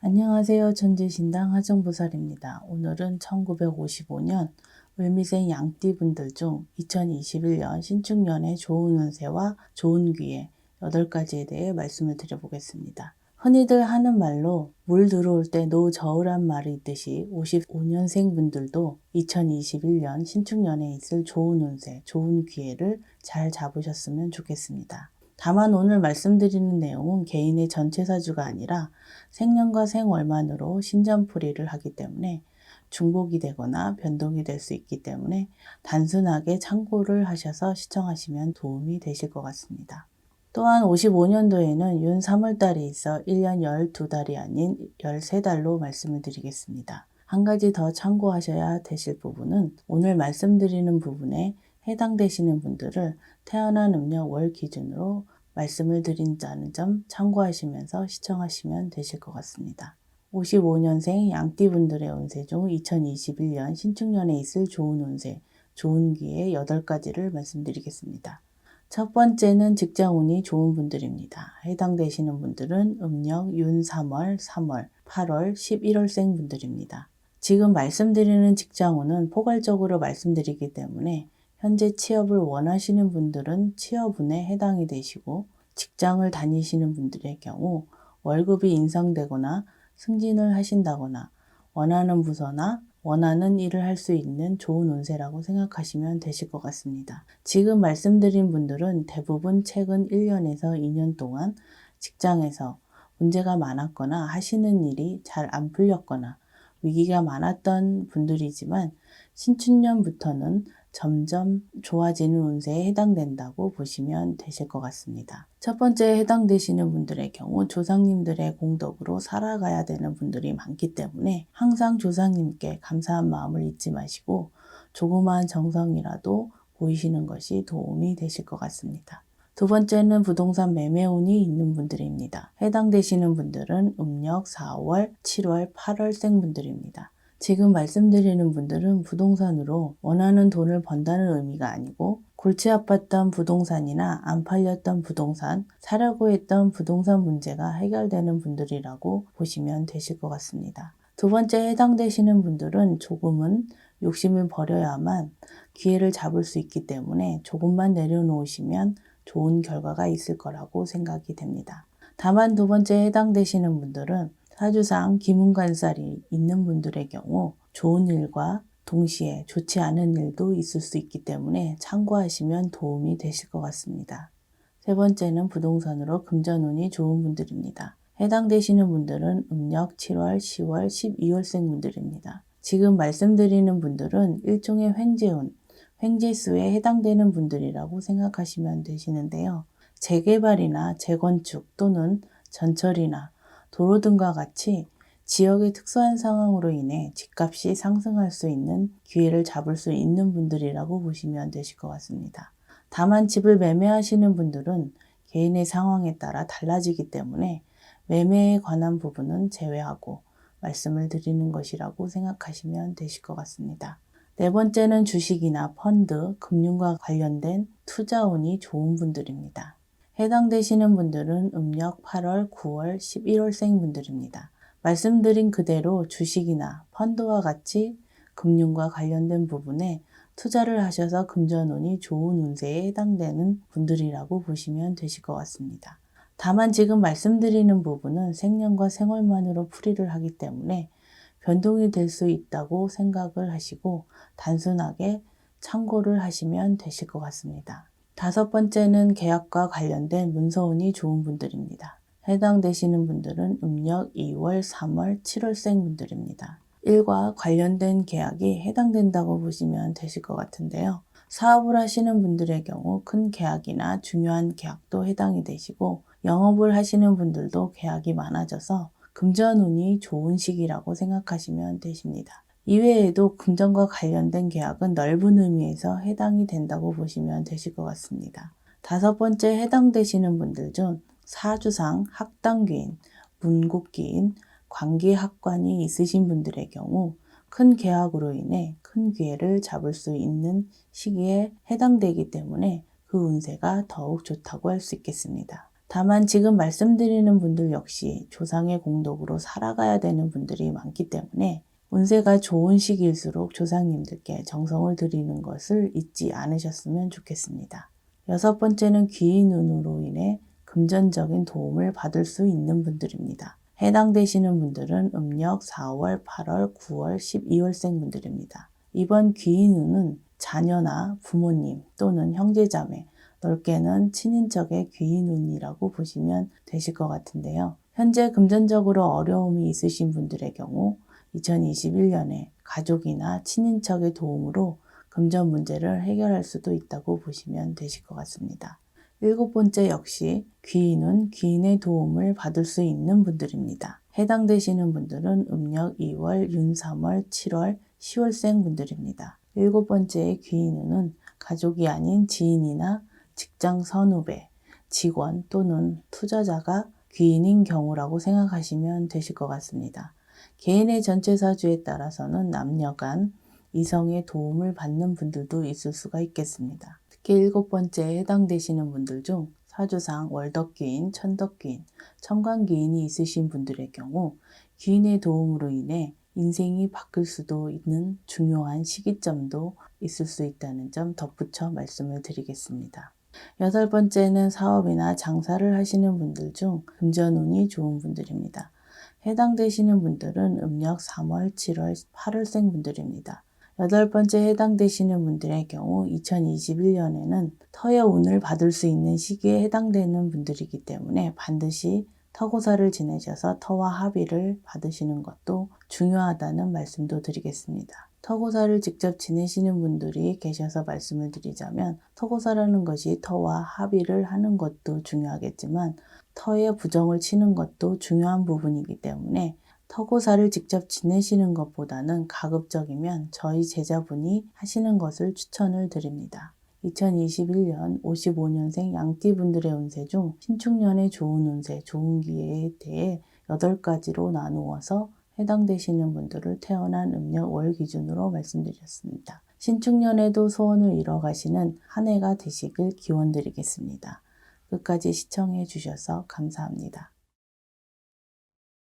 안녕하세요. 천재신당 하정보살입니다. 오늘은 1955년 을미생 양띠분들 중 2021년 신축년의 좋은 운세와 좋은 기회 8가지에 대해 말씀을 드려보겠습니다. 흔히들 하는 말로 물 들어올 때 노 저으란 말이 있듯이 55년생 분들도 2021년 신축년에 있을 좋은 운세, 좋은 기회를 잘 잡으셨으면 좋겠습니다. 다만 오늘 말씀드리는 내용은 개인의 전체 사주가 아니라 생년과 생월만으로 신전풀이를 하기 때문에 중복이 되거나 변동이 될 수 있기 때문에 단순하게 참고를 하셔서 시청하시면 도움이 되실 것 같습니다. 또한 55년도에는 윤 3월달이 있어 1년 12달이 아닌 13달로 말씀을 드리겠습니다. 한 가지 더 참고하셔야 되실 부분은 오늘 말씀드리는 부분에 해당되시는 분들을 태어난 음력 월 기준으로 말씀을 드린다는 점 참고하시면서 시청하시면 되실 것 같습니다. 55년생 양띠분들의 운세 중 2021년 신축년에 있을 좋은 운세, 좋은 기회 8가지를 말씀드리겠습니다. 첫 번째는 직장 운이 좋은 분들입니다. 해당되시는 분들은 음력 윤 3월, 3월, 8월, 11월생 분들입니다. 지금 말씀드리는 직장 운은 포괄적으로 말씀드리기 때문에 현재 취업을 원하시는 분들은 취업운에 해당이 되시고 직장을 다니시는 분들의 경우 월급이 인상되거나 승진을 하신다거나 원하는 부서나 원하는 일을 할 수 있는 좋은 운세라고 생각하시면 되실 것 같습니다. 지금 말씀드린 분들은 대부분 최근 1년에서 2년 동안 직장에서 문제가 많았거나 하시는 일이 잘 안 풀렸거나 위기가 많았던 분들이지만 신춘년부터는 점점 좋아지는 운세에 해당된다고 보시면 되실 것 같습니다. 첫 번째 해당되시는 분들의 경우 조상님들의 공덕으로 살아가야 되는 분들이 많기 때문에 항상 조상님께 감사한 마음을 잊지 마시고 조그마한 정성이라도 보이시는 것이 도움이 되실 것 같습니다. 두 번째는 부동산 매매운이 있는 분들입니다. 해당되시는 분들은 음력 4월, 7월, 8월생 분들입니다. 지금 말씀드리는 분들은 부동산으로 원하는 돈을 번다는 의미가 아니고 골치 아팠던 부동산이나 안 팔렸던 부동산, 사려고 했던 부동산 문제가 해결되는 분들이라고 보시면 되실 것 같습니다. 두 번째 해당되시는 분들은 조금은 욕심을 버려야만 기회를 잡을 수 있기 때문에 조금만 내려놓으시면 좋은 결과가 있을 거라고 생각이 됩니다. 다만 두 번째 해당되시는 분들은 사주상 기문관살이 있는 분들의 경우 좋은 일과 동시에 좋지 않은 일도 있을 수 있기 때문에 참고하시면 도움이 되실 것 같습니다. 세 번째는 부동산으로 금전운이 좋은 분들입니다. 해당되시는 분들은 음력 7월, 10월, 12월생 분들입니다. 지금 말씀드리는 분들은 일종의 횡재운, 횡재수에 해당되는 분들이라고 생각하시면 되시는데요. 재개발이나 재건축 또는 전철이나 도로 등과 같이 지역의 특수한 상황으로 인해 집값이 상승할 수 있는 기회를 잡을 수 있는 분들이라고 보시면 되실 것 같습니다. 다만 집을 매매하시는 분들은 개인의 상황에 따라 달라지기 때문에 매매에 관한 부분은 제외하고 말씀을 드리는 것이라고 생각하시면 되실 것 같습니다. 네 번째는 주식이나 펀드, 금융과 관련된 투자운이 좋은 분들입니다. 해당되시는 분들은 음력 8월, 9월, 11월생 분들입니다. 말씀드린 그대로 주식이나 펀드와 같이 금융과 관련된 부분에 투자를 하셔서 금전운이 좋은 운세에 해당되는 분들이라고 보시면 되실 것 같습니다. 다만 지금 말씀드리는 부분은 생년과 생월만으로 풀이를 하기 때문에 변동이 될 수 있다고 생각을 하시고 단순하게 참고를 하시면 되실 것 같습니다. 다섯 번째는 계약과 관련된 문서운이 좋은 분들입니다. 해당되시는 분들은 음력 2월, 3월, 7월생 분들입니다. 일과 관련된 계약이 해당된다고 보시면 되실 것 같은데요. 사업을 하시는 분들의 경우 큰 계약이나 중요한 계약도 해당이 되시고 영업을 하시는 분들도 계약이 많아져서 금전운이 좋은 시기라고 생각하시면 되십니다. 이외에도 금전과 관련된 계약은 넓은 의미에서 해당이 된다고 보시면 되실 것 같습니다. 다섯 번째 해당되시는 분들 중 사주상 학당기인, 문곡기인, 관계학관이 있으신 분들의 경우 큰 계약으로 인해 큰 기회를 잡을 수 있는 시기에 해당되기 때문에 그 운세가 더욱 좋다고 할 수 있겠습니다. 다만 지금 말씀드리는 분들 역시 조상의 공덕으로 살아가야 되는 분들이 많기 때문에 운세가 좋은 시기일수록 조상님들께 정성을 드리는 것을 잊지 않으셨으면 좋겠습니다. 여섯 번째는 귀의 눈으로 인해 금전적인 도움을 받을 수 있는 분들입니다. 해당되시는 분들은 음력 4월, 8월, 9월, 12월생 분들입니다. 이번 귀의 눈은 자녀나 부모님 또는 형제자매, 넓게는 친인척의 귀의 눈이라고 보시면 되실 것 같은데요. 현재 금전적으로 어려움이 있으신 분들의 경우 2021년에 가족이나 친인척의 도움으로 금전 문제를 해결할 수도 있다고 보시면 되실 것 같습니다. 일곱 번째 역시 귀인은 귀인의 도움을 받을 수 있는 분들입니다. 해당되시는 분들은 음력 2월, 윤 3월, 7월, 10월생 분들입니다. 일곱 번째의 귀인은 가족이 아닌 지인이나 직장 선후배, 직원 또는 투자자가 귀인인 경우라고 생각하시면 되실 것 같습니다. 개인의 전체 사주에 따라서는 남녀 간 이성의 도움을 받는 분들도 있을 수가 있겠습니다. 특히 일곱 번째에 해당되시는 분들 중 사주상 월덕귀인, 천덕귀인, 천간귀인이 있으신 분들의 경우 귀인의 도움으로 인해 인생이 바뀔 수도 있는 중요한 시기점도 있을 수 있다는 점 덧붙여 말씀을 드리겠습니다. 여덟 번째는 사업이나 장사를 하시는 분들 중 금전운이 좋은 분들입니다. 해당되시는 분들은 음력 3월, 7월, 8월생 분들입니다. 여덟 번째 해당되시는 분들의 경우 2021년에는 터의 운을 받을 수 있는 시기에 해당되는 분들이기 때문에 반드시 터고사를 지내셔서 터와 합의를 받으시는 것도 중요하다는 말씀도 드리겠습니다. 터고사를 직접 지내시는 분들이 계셔서 말씀을 드리자면 터고사라는 것이 터와 합의를 하는 것도 중요하겠지만 터의 부정을 치는 것도 중요한 부분이기 때문에 터고사를 직접 지내시는 것보다는 가급적이면 저희 제자분이 하시는 것을 추천을 드립니다. 2021년 55년생 양띠분들의 운세 중 신축년의 좋은 운세, 좋은 기회에 대해 8가지로 나누어서 해당되시는 분들을 태어난 음력 월 기준으로 말씀드렸습니다. 신축년에도 소원을 이뤄가시는 한 해가 되시길 기원드리겠습니다. 끝까지 시청해 주셔서 감사합니다.